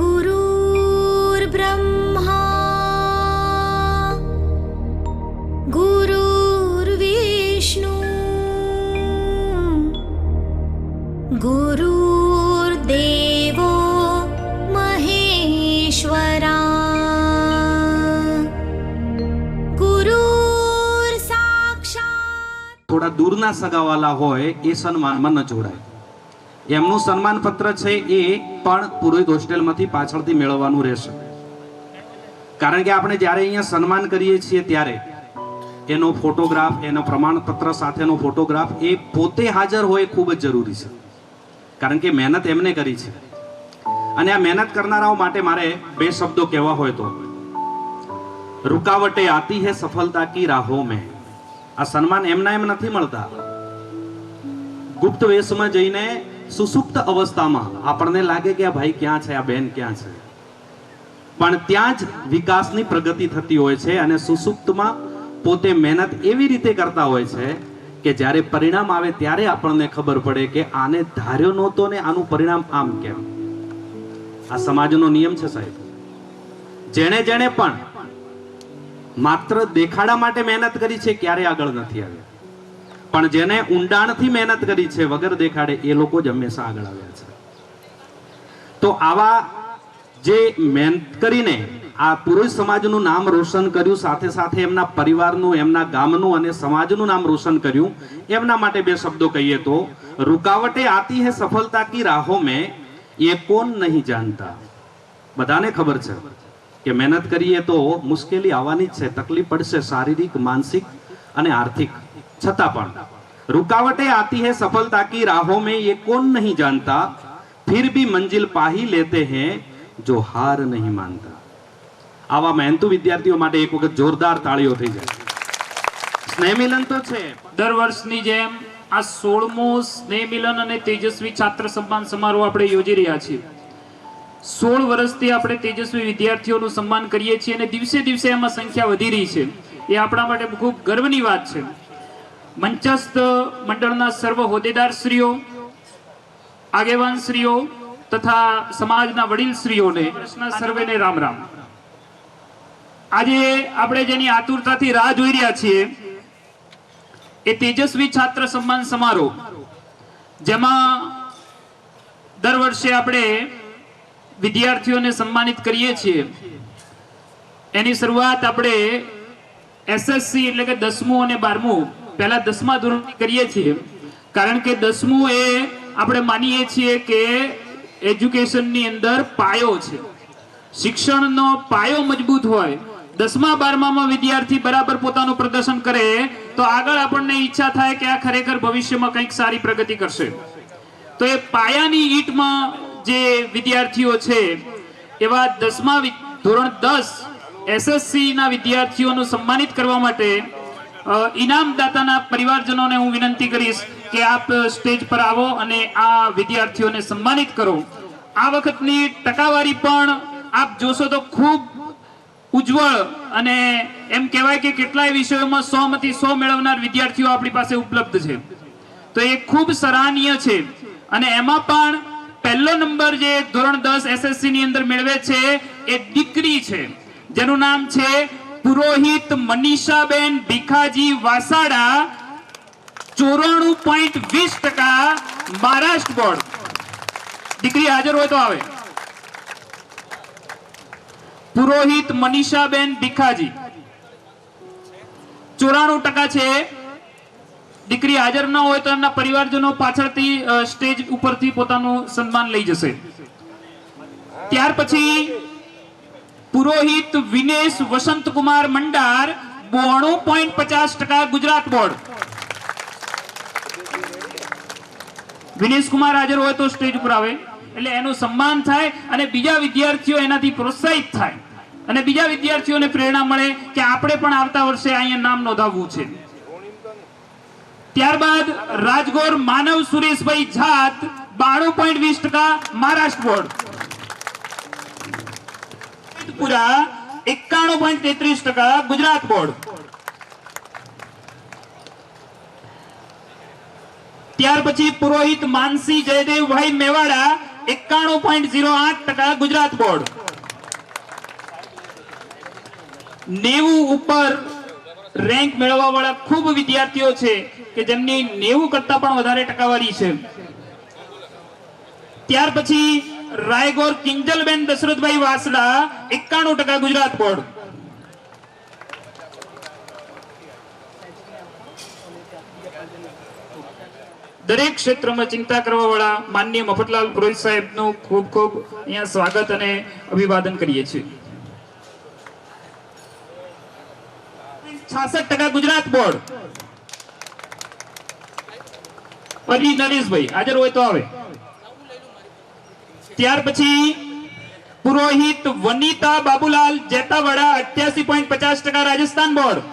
गुरुर्ब्रह्मा गुरुर्विष्णु गुरुर्देवो महेश्वरा गुरुर्साक्षात् થોડા દૂરના સગાવાલા હોય એ સન્માનમાં ન જોડાય એમનું સન્માન પત્ર છે એ પણ પુરોહિત હોસ્ટેલમાંથી પાછળથી મેળવવાનું રહેશે. કારણ કે આપણે જ્યારે અહીંયા સન્માન કરીએ છીએ ત્યારે એનો ફોટોગ્રાફ, એનો પ્રમાણપત્ર સાથેનો ફોટોગ્રાફ એ પોતે હાજર હોય ખૂબ જ જરૂરી છે. કારણ કે મહેનત એમને કરી છે. અને આ મહેનત કરનારાઓ માટે મારે બે શબ્દો કહેવા હોય તો. રૂકાવટે આતી હે સફળતા કી રાહો મેં. આ સન્માન એમના એમ નથી મળતા. ગુપ્ત વેશમાં જઈને સુસુપ્ત અવસ્થામાં આપણને લાગે કે આ ભાઈ ક્યાં છે, આ બેન ક્યાં છે. પણ ત્યાં જ વિકાસની પ્રગતિ થતી હોય છે અને સુસુપ્તમાં પોતે મહેનત એવી રીતે કરતા હોય છે કે જ્યારે પરિણામ આવે ત્યારે આપણને ખબર પડે કે આને ધાર્યો નહોતો ને આનું પરિણામ આમ કેમ. આ સમાજનો નિયમ છે સાહેબ. જેણે જેણે પણ માત્ર દેખાડા માટે મહેનત કરી છે ક્યારે આગળ નથી આવ્યા. પણ જેને ઊંડાણથી મહેનત કરી છે વગર દેખાડે એ લોકો જ હંમેશા આગળ આવ્યા છે. તો આવા જે મહેનત કરીને આ પુરુષ સમાજનું નામ રોશન કર્યું, સાથે સાથે એમના પરિવારનું, એમના ગામનું અને સમાજનું નામ રોશન કર્યું, એમના માટે બે શબ્દો કહીએ તો, રૂકાવટે આતી હે સફળતા કી રાહો મેં, એ કોણ નહીં જાણતા? બધાને ખબર છે કે મહેનત કરીએ તો મુશ્કેલી આવવાની જ છે, તકલીફ પડશે, શારીરિક, માનસિક અને આર્થિક. છતાં પણ रुकावटें आती है सफलता की राहों में ये कौन नहीं जानता फिर भी मंजिल पा ही लेते हैं जो हार नहीं मानता આવા મહેનતુ વિદ્યાર્થીઓ માટે એક વખત જોરદાર તાળીઓ થઈ જાય સ્નેહ મિલન તો છે દર વર્ષની જેમ આ સોળમો સ્નેહ મિલન અને તેજસ્વી છાત્ર સન્માન સમારોહ આપણે યોજી રહ્યા છીએ સોળ વર્ષથી આપણે તેજસ્વી વિદ્યાર્થીઓનું સન્માન કરીએ છીએ અને દિવસે દિવસે એમાં સંખ્યા વધી રહી છે એ આપણા માટે ખૂબ ગર્વની વાત છે મંચસ્થ મંડળના સર્વ હોદ્દેદારશ્રીઓ આગેવાનશ્રીઓ તથા સમાજના વડીલશ્રીઓને સર્વેને રામ રામ. આજે આપણે જેની આતુરતાથી રાહ જોઈ રહ્યા છીએ એ તેજસ્વી છાત્ર સન્માન સમારોહ, જેમાં દર વર્ષે આપણે વિદ્યાર્થીઓને સન્માનિત કરીએ છીએ. એની શરૂઆત આપણે એસએસસી એટલે કે દસમું અને બારમું પહેલા દસમા ધોરણથી કરીએ છીએ. કારણ કે દસમું એ આપણે માનીએ છીએ કે એજ્યુકેશનની અંદર પાયો છે. શિક્ષણનો પાયો મજબૂત હોય, દસમા બારમામાં વિદ્યાર્થી બરાબર પોતાનું પ્રદર્શન કરે, તો આગળ આપણને ઈચ્છા થાય કે આ ખરેખર ભવિષ્યમાં કંઈક સારી પ્રગતિ કરશે. તો એ પાયાની ઈટમાં જે વિદ્યાર્થીઓ છે, એવા દસમા ધોરણ દસ એસએસસીના વિદ્યાર્થીઓનું સન્માનિત કરવા માટે ઇનામદાતાના પરિવારજનોને હું વિનંતી કરીશ કે આપ સ્ટેજ પર આવો અને આ વિદ્યાર્થીઓને સન્માનિત કરો. આ વખતની ટકાવારી પણ આપ જોશો તો ખૂબ ઉજ્જવળ અને એમ કહેવાય કે કેટલાય વિષયોમાં સો માંથી સો મેળવનાર વિદ્યાર્થીઓ આપણી પાસે ઉપલબ્ધ છે. તો એ ખૂબ સરાહનીય છે અને એમાં પણ પહેલો નંબર જે ધોરણ દસ એસએસસી ની અંદર મેળવે છે એ દીકરી છે. જેનું નામ છે પુરોહિત મનીષાબેન ભીખાજી વાસાડા ચોરાણું પોઈન્ટ વીસ ટકા મહારાષ્ટ્ર બોર્ડ. દીકરી હાજર હોય તો આવે. પુરોહિત મનીષાબેન ભીખાજી. ચોરાણું ટકા છે. દીકરી હાજર ન હોય તો એમના પરિવારજનો પાછળથી સ્ટેજ ઉપરથી પોતાનું સન્માન લઈ જશે. ત્યાર પછી પુરોહિત વિનેશ વસંતકુમાર મંડાર, બોણું પોઈન્ટ પચાસ ટકા ગુજરાત બોર્ડ. વિનેશ કુમાર હાજર હોય તો સ્ટેજ ઉપર આવે. એટલે એનું સન્માન થાય અને બીજા વિદ્યાર્થીઓ એનાથી પ્રોત્સાહિત થાય. અને બીજા વિદ્યાર્થીઓને પ્રેરણા મળે કે આપણે પણ આવતા વર્ષે અહીંયા નામ નોંધાવવું છે. ત્યારબાદ રાજગોર માનવ સુરેશભાઈ જાત, બાણું પોઈન્ટ વીસ ટકા મહારાષ્ટ્ર બોર્ડ. પૂરા એકાણું પોઈન્ટ તેત્રીસ ટકા ગુજરાત બોર્ડ. ત્યાર પછી પુરોહિત માનસી જયદેવભાઈ મેવાડા એકાણું પોઈન્ટ ઝીરો આઠ ટકા ગુજરાત બોર્ડ. નેવું ઉપર રેન્ક મેળવવા વાળા ખૂબ વિદ્યાર્થીઓ છે કે જેમની નેવું કરતા પણ વધારે ટકાવારી છે. ત્યાર પછી રાયગોર કિંજલબેન દશરથભાઈ વાસડા એકાણું ટકા ગુજરાત બોર્ડ. દરેક ક્ષેત્રમાં ચિંતા કરવા વાળા માનનીય મફતલાલ પુરોહિત સાહેબનું ખૂબ ખૂબ અહીંયા સ્વાગત અને અભિવાદન કરીએ છીએ. છાસઠ ટકા ગુજરાત બોર્ડ. ફરી નરેશભાઈ, હાજર હોય તો આવે. ત્યાર પછી પુરોહિત વનિતા બાબુલાલ જેતાવાડા અઠ્યાસી પોઈન્ટ પચાસ ટકા Rajasthan board.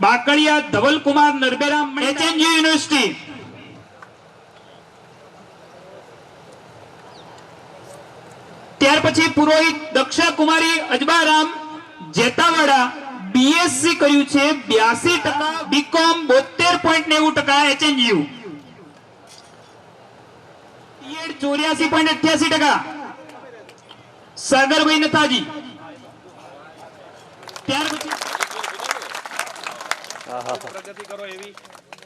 Bakadiya Dhavalkumar Narberam HNU university ત્યાર પછી પુરોહિત દક્ષા કુમારી અજબારામ જેતાવાડા બીએસસી કર્યું છે બ્યાસી ટકા બીકોમ બોતેર પોઈન્ટ નેવું ટકા એચએનયુ ચોર્યાસી પોઈન્ટ અઠ્યાસી ટકા. સાગરભાઈ નથાજી. ત્યાર પછી પ્રગતિ કરો એવી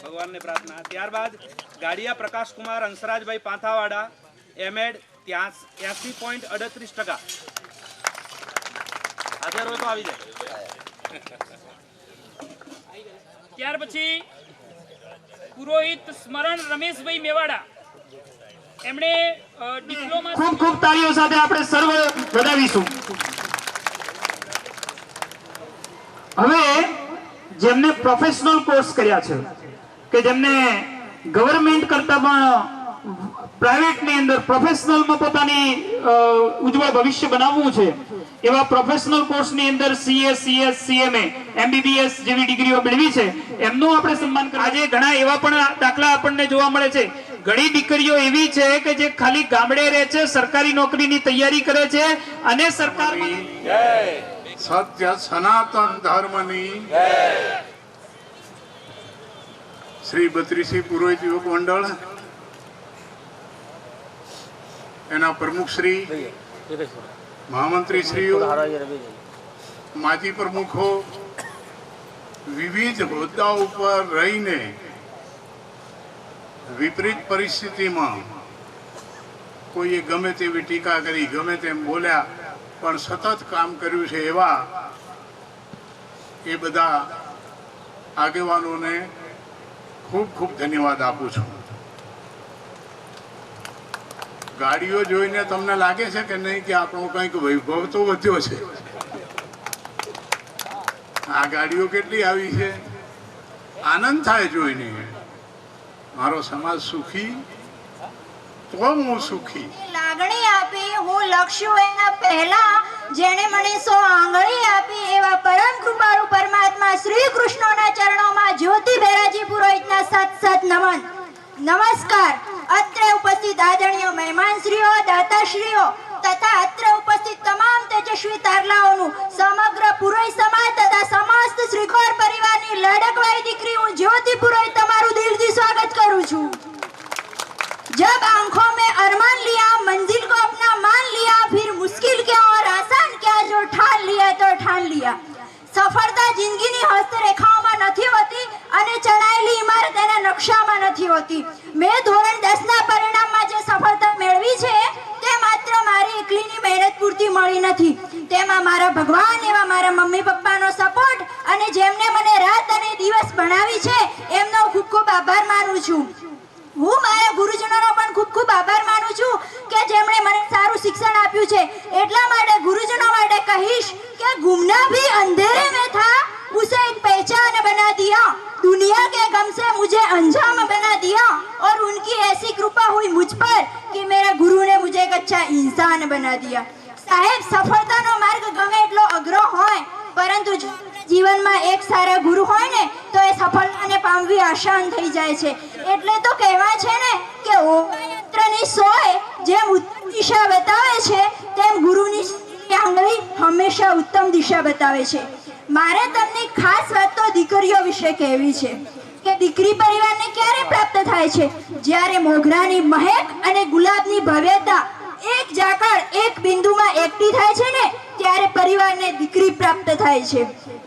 ભગવાનને પ્રાર્થના. ત્યારબાદ ગાડિયા પ્રકાશ કુમાર હંસરાજભાઈ પાંથાવાડા એમએડ ત્યાસી પોઈન્ટ અડત્રીસ ટકા. હાજર હોય તો આવી જાય. ત્યાર પછી પુરોહિત સ્મરણ રમેશભાઈ મેવાડા. એમણે ડિપ્લોમા ખૂબ ખૂબ તાળીઓ સાથે આપણે સર્વ વધાવીશું હવે જેમને પ્રોફેશનલ કોર્સ કર્યા છે કે જેમને ગવર્મેન્ટ કરતા પણ પ્રાઇવેટની અંદર પ્રોફેશનલમાં પોતાની ઉજ્જવળ ભવિષ્ય બનાવવું છે એવા પ્રોફેશનલ કોર્સની અંદર સીએ સીએસ સીએમએ એમબીબીએસ જેવી ડિગ્રીઓ મેળવી છે એમનું આપણે સન્માન કરીએ આજે ઘણા એવા પણ દાખલા આપણને જોવા મળે છે. ઘણી દીકરીઓ એવી છે કે જે ખાલી ગામડે રહે છે સરકારી નોકરીની તૈયારી કરે છે અને સરકાર સત્ય સનાતન ધર્મની શ્રી બત્રીસી પુરોહિત યુવક મંડળ. એના પ્રમુખ શ્રી મહામંત્રી શ્રીઓ માજી પ્રમુખો વિવિધ હોદ્દા ઉપર રહીને વિપરીત પરિસ્થિતિમાં કોઈએ ગમે તેવી ટીકા કરી ગમે તેમ બોલ્યા પણ સતત કામ કર્યું છે એવા એ બધા આગેવાનોને ખૂબ ખૂબ ધન્યવાદ આપું છું. ગાડીઓ જોઈને તમને લાગે છે કે નહીં કે આપણો કંઈક વૈભવ તો વધ્યો છે? આ ગાડીઓ કેટલી આવી છે? આનંદ થાય જોઈને. મારો સમાજ સુખી? તો હું સુખી. લાગણી આપી હું લક્ષ્યું એના પહેલા. જેણે મને સો આંગળી આપી એવા પરમ કૃપાળુ પરમાત્મા શ્રી કૃષ્ણના ચરણોમાં જ્યોતિ બેરાજી પુરોહિતના સત સત નમન. નમસ્કાર. અત્રે ઉપસ્થિત આદરણીય મહેમાનશ્રીઓ, દાતાશ્રીઓ તથા અત્રે ઉપસ્થિત તમામ તેજસ્વી તારલાઓનું સમગ્ર પુરોહિત સમાજ તથા સમસ્ત શ્રીખોર પરિવારની લડકવાળી દીકરી હું જ્યોતિ પુરોહિત તમારું દિલથી સ્વાગત કરું છું. જબ આંખો મેં અરમાન લિયા, મંજિલ કો અપના માન લિયા, ફિર મુશ્કિલ ક્યા ઓર આસાન ક્યા જો ઠાન લિયા તો ઠાન લિયા. સફળતા જિંદગીની હસ્તરેખાઓમાં નથી હોતી અને ચડાયેલી ઇમારત એના નકશામાં નથી હોતી. મેં ધોરણ દસના પરિણામમાં જે સફળતા મેળવી છે, તે માત્ર મારી એકલીની મહેનત પૂરતી મળી નથી. તેમાં મારા ભગવાન એવા મારા મમ્મી પપ્પાનો સપોર્ટ અને જેમને મને રાત અને દિવસ ભણાવી છે, એમનો ખૂબ ખૂબ આભાર માનું છું. હું મારા ગુરુજનોનો પણ ખૂબ ખૂબ આભાર માનું છું કે જેમણે મને સારું શિક્ષણ આપ્યું છે. એટલા માટે ગુરુજનો માટે કહીશ કે ગુમના ભી અંધેરે મેં થા. उसे एक पहचान बना दिया दुनिया के गम से मुझे अंजाम बना दिया और उनकी ऐसी कृपा हुई मुझ पर कि मेरे गुरु ने मुझे एक अच्छा इंसान बना दिया સાહેબ સફળતાનો માર્ગ ગમે એટલો અઘરો હોય પરંતુ જો જીવનમાં એક સારા ગુરુ હોય ને તો એ સફળતાને પામવી આસાન થઈ જાય છે એટલે તો કહેવાય છે ને કે ઓમયંત્રની સોય જેમ ઉત્તર દિશા બતાવે છે તેમ ગુરુની આંગળી હંમેશા ઉત્તમ દિશા બતાવે છે મારે તમને ખાસ વાત તો દીકરીઓ વિશે કહેવી છે કે દીકરી પરિવારને ક્યારે પ્રાપ્ત થાય છે? જ્યારે મોગરાની મહેક અને ગુલાબની ભવ્યતા એક ઝાકળ એક બિંદુમાં એકઠી થાય છે ને, ત્યારે પરિવારને દીકરી પ્રાપ્ત થાય છે.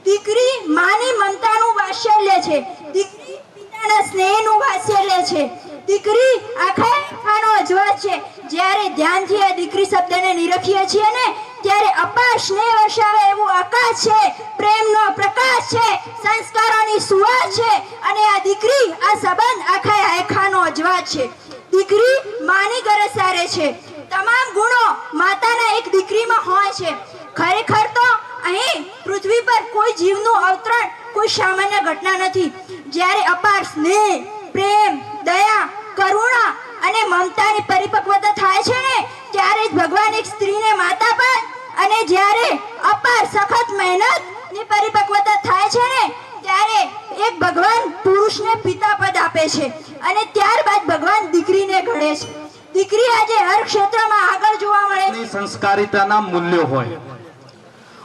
દીકરી માની મમતાનું વાત્સલ્ય છે. દીકરી પિતાના સ્નેહનું વાત્સલ્ય છે. દીકરી આખા આખાનો અજવાસ છે. જ્યારે ધ્યાનથી આ દીકરી શબ્દને નિરખીએ છીએ ને ત્યારે અપાર સ્નેહ વર્ષાવે એવું આકાશ છે, પ્રેમનો પ્રકાશ છે, સંસ્કારોની સુવાસ છે અને આ દીકરી, આ સંબંધ આખા આખાનો અજવા છે. દીકરી માની ગરજ સારે છે. તમામ ગુણો માતાના એક દીકરીમાં હોય છે. ખરેખર તો અહીં પૃથ્વી પર કોઈ જીવનું અવતરણ, કોઈ સામાન્ય ઘટના નથી. જ્યારે અપાર સ્નેહ, પ્રેમ, દયા, કરુણા અને મમતાની પરિપક્વતા થાય છે ને, ત્યારે જ ભગવાન એક સ્ત્રીને માતા પદ અને જ્યારે અપાર સખત મહેનતની પરિપક્વતા થાય છે ને, ત્યારે એક ભગવાન પુરુષને પિતા પદ આપે છે અને ત્યારબાદ ભગવાન દીકરીને ઘડે છે. દીકરી આજે હર ક્ષેત્રમાં આગળ જોવા મળે સંસ્કારિતાના મૂલ્યો હોય.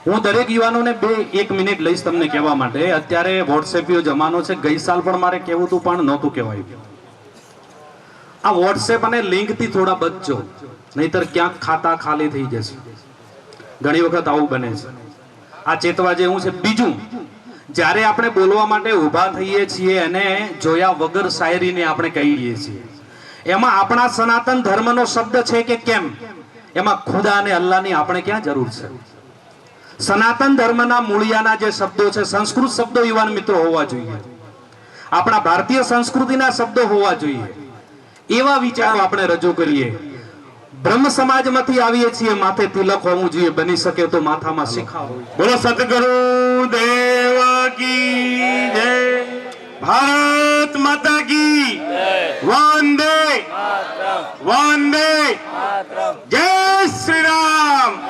હું દરેક યુવાનોને બે, એક મિનિટ લઈશ તમને કહેવા માટે. અત્યારે વોટ્સએપીઓ જમાનો છે. ગઈ સાલ પણ મારે કહેવું હતું, પણ નહોતું કહેવાયું. આ વોટ્સએપ અને લિંકથી થોડા બચજો. નહીતર ક્યાંક ખાતા ખાલી થઈ જશે. ઘણી વખત આવું બને છે. આ ચેતવા જેવું છે. બીજું, જ્યારે આપણે બોલવા માટે ઊભા થઈએ છીએ અને જોયા વગર શાયરીને આપણે કહીએ છીએ. એમાં આપણા સનાતન ધર્મનો શબ્દ છે કે કેમ? એમાં ખુદા અને અલ્લાહની આપણે ક્યાં જરૂર છે? સનાતન ધર્મના મૂળિયાના જે શબ્દો છે, સંસ્કૃત શબ્દો યુવાન મિત્રો હોવા જોઈએ. આપણા ભારતીય સંસ્કૃતિના શબ્દો હોવા જોઈએ. એવા વિચારો આપણે રજૂ કરીએ. બ્રહ્મ સમાજમાંથી આવીએ છીએ માથે તિલક હોવું જોઈએ બની શકે તો માથામાં શિખા બોલો સદગુરુ દેવ કી જય. ભારત માતા કી વંદે. વંદે. જય શ્રી રામ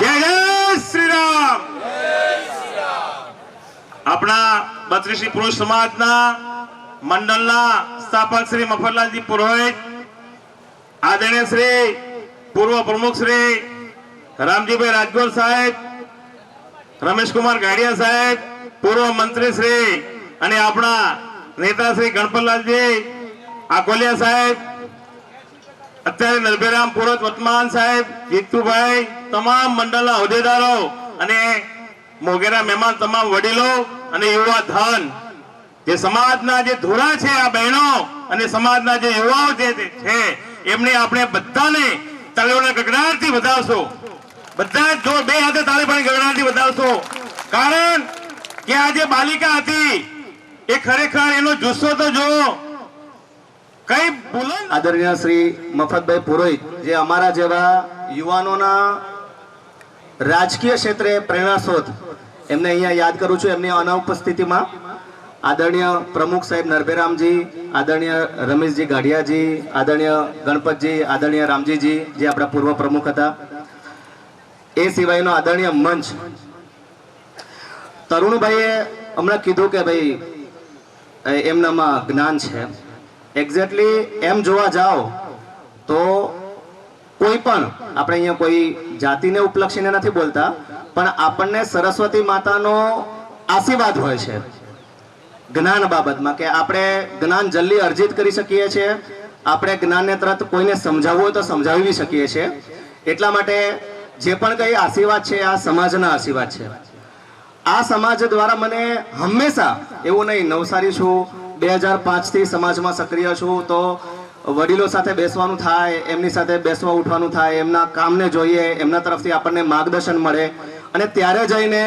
જય જય શ્રી રામ આપણા બત્રીસી પુરુષ સમાજના મંડળના સ્થાપક શ્રી મફરલાલજી પુરોહિત આદરણીય શ્રી, પૂર્વ પ્રમુખ શ્રી રામજીભાઈ રાજગોર સાહેબ, રમેશકુમાર ગાડિયા સાહેબ, પૂર્વ મંત્રી શ્રી અને આપણા નેતા શ્રી ગણપતલાલજી આકોલિયા સાહેબ, અત્યારે નરભેરામ પુરત વર્તમાન સાહેબ, જીતુભાઈ, તમામ મંડળના હોદ્દેદારો અને મોગેરા મહેમાન, તમામ વડીલો અને યુવા ધન, જે સમાજના જે ધોરા છે આ બહેનો અને સમાજના જે યુવાઓ જે છે એમને આપણે બધાને તાળીઓના ગગડાટથી વધાવશો. બધા જો બે હાથે તાળી ગગડાટથી વધાવશો. કારણ કે આ જે બાલિકા હતી, એ ખરેખર એનો જુસ્સો તો જો કઈ બુલંદ આદરણીય શ્રી મફતભાઈ પુરોહિત, જે અમારા જેવા યુવાનોના રાજકીય ક્ષેત્રે પ્રેરણા સ્ત્રોત એમને અહીંયા યાદ કરું છું. એમની અનુપસ્થિતિમાં આદરણીય પ્રમુખ સાહેબ નરભેરામજી, આદરણીય રમેશજી ગાઢિયાજી, આદરણીય ગણપતજી, આદરણીય રામજીજી જે આપણા પૂર્વ પ્રમુખ હતા. એ સિવાયનો આદરણીય મંચ તરુણભાઈએ હમણાં કીધું કે ભાઈ એમનામાં જ્ઞાન છે. એક્ઝેક્ટલી એમ જોવા જાઓ તો કોઈ પણ, આપણે અહીંયા કોઈ જાતિને ઉપલક્ષીને નથી બોલતા, પણ આપણને સરસ્વતી માતાનો આશીર્વાદ હોય છે. જ્ઞાન બાબતમાં કે આપણે જ્ઞાન જલ્દી અર્જિત કરી શકીએ છીએ, આપણે જ્ઞાનને તરત કોઈને સમજાવવું હોય તો સમજાવી શકીએ છીએ. એટલા માટે જે પણ કંઈ આશીર્વાદ છે, આ સમાજના આશીર્વાદ છે. આ સમાજ દ્વારા મને હંમેશા એવું નહીં, નવસારી છું, બે હજાર પાંચથી સમાજમાં સક્રિય છું, તો વડીલો સાથે બેસવાનું થાય, એમની સાથે બેસવા ઉઠવાનું થાય, એમના કામને જોઈએ, એમના તરફથી આપણને માર્ગદર્શન મળે. અને ત્યારે જઈને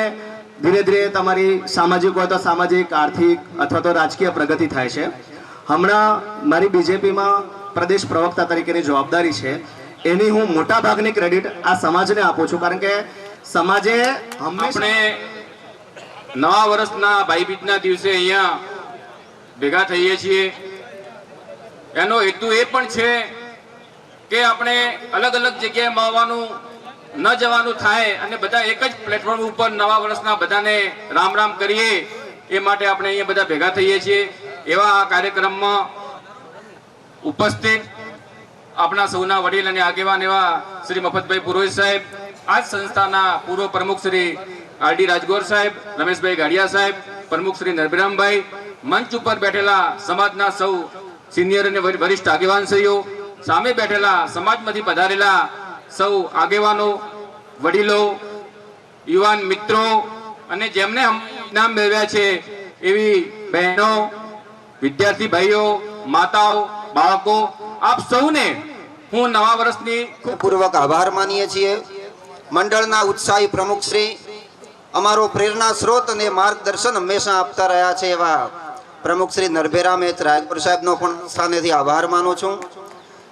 ધીરે ધીરે તમારી સામાજિક હોય તો સામાજિક, આર્થિક અથવા તો રાજકીય પ્રગતિ થાય છે. હમણાં મારી બીજેપીમાં પ્રદેશ પ્રવક્તા તરીકેની જવાબદારી છે. એની હું મોટા ભાગની ક્રેડિટ આ સમાજને આપું છું. કારણ કે સમાજે આપણે નવા વર્ષના ભાઈબીજના દિવસે અહીંયા ભેગા થઈએ છીએ. એનો હેતુ એ પણ છે કે આપણે અલગ અલગ જગ્યાએ મળવાનું ન જવાનું થાય અને બધા એક જ પ્લેટફોર્મ ઉપર નવા વર્ષના બધાને રામ રામ કરીએ, એ માટે આપણે અહીંયા બધા ભેગા થઈએ છીએ. એવા આ કાર્યક્રમમાં ઉપસ્થિત આપણા સૌના વડીલ અને આગેવાન એવા શ્રી મફતભાઈ પુરોહિત સાહેબ, આ સંસ્થાના પૂર્વ પ્રમુખ શ્રી આર ડી રાજગોર સાહેબ, રમેશભાઈ ગાડિયા સાહેબ, પ્રમુખ શ્રી નરભિરામભાઈ, મંચ ઉપર બેઠેલા સમાજના સૌ સિનિયર અને વરિષ્ઠ વરિષ્ઠ આગેવાનશ્રીઓ, સામે બેઠેલા સમાજમાંથી પધારેલા સૌ આગેવાનો, વડીલો, યુવાન મિત્રો અને જેમને નામ મેળવ્યા છે એવી બહેનો, વિદ્યાર્થી ભાઈઓ, માતાઓ, બાળકો, આપ સૌને હું નવા વર્ષની પૂર્વક આભાર માનીએ છીએ. મંડળના ઉત્સાહી પ્રમુખ શ્રી, અમારો પ્રેરણા સ્ત્રોત અને માર્ગદર્શન હંમેશા આપતા રહ્યા છે એવા પ્રમુખ શ્રી નરભેરા મેચ રાયપુર સાહેબનો પણ સ્થાનેથી આભાર માનું છું.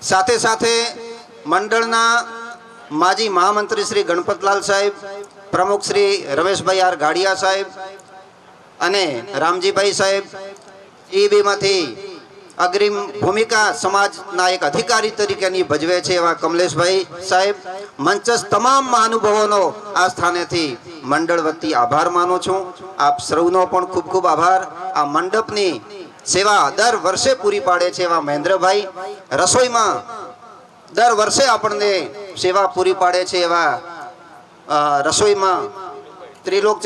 સાથે સાથે મંડળના માજી મહામંત્રી શ્રી ગણપતલાલ સાહેબ, પ્રમુખ શ્રી રમેશભાઈ આર ગાડિયા સાહેબ અને રામજીભાઈ સાહેબ, ઈબીમાંથી બેમાંથી અગ્રિમ ભૂમિકા સમાજના એક અધિકારી તરીકેની ભજવે છે એવા કમલેશભાઈ સાહેબ. મંચસ તમામ મહાનુભાવોનો આ સ્થાનેથી મંડળ વતી આભાર માનું છું. આપ સૌનો પણ ખૂબ ખૂબ આભાર. આ મંડપની સેવા દર વર્ષે પૂરી પાડે છે એવા મહેન્દ્રભાઈ. રસોઈમાં દર વર્ષે આપણને સેવા પૂરી પાડે છે એવા રસોઈમાં. ત્રિલોક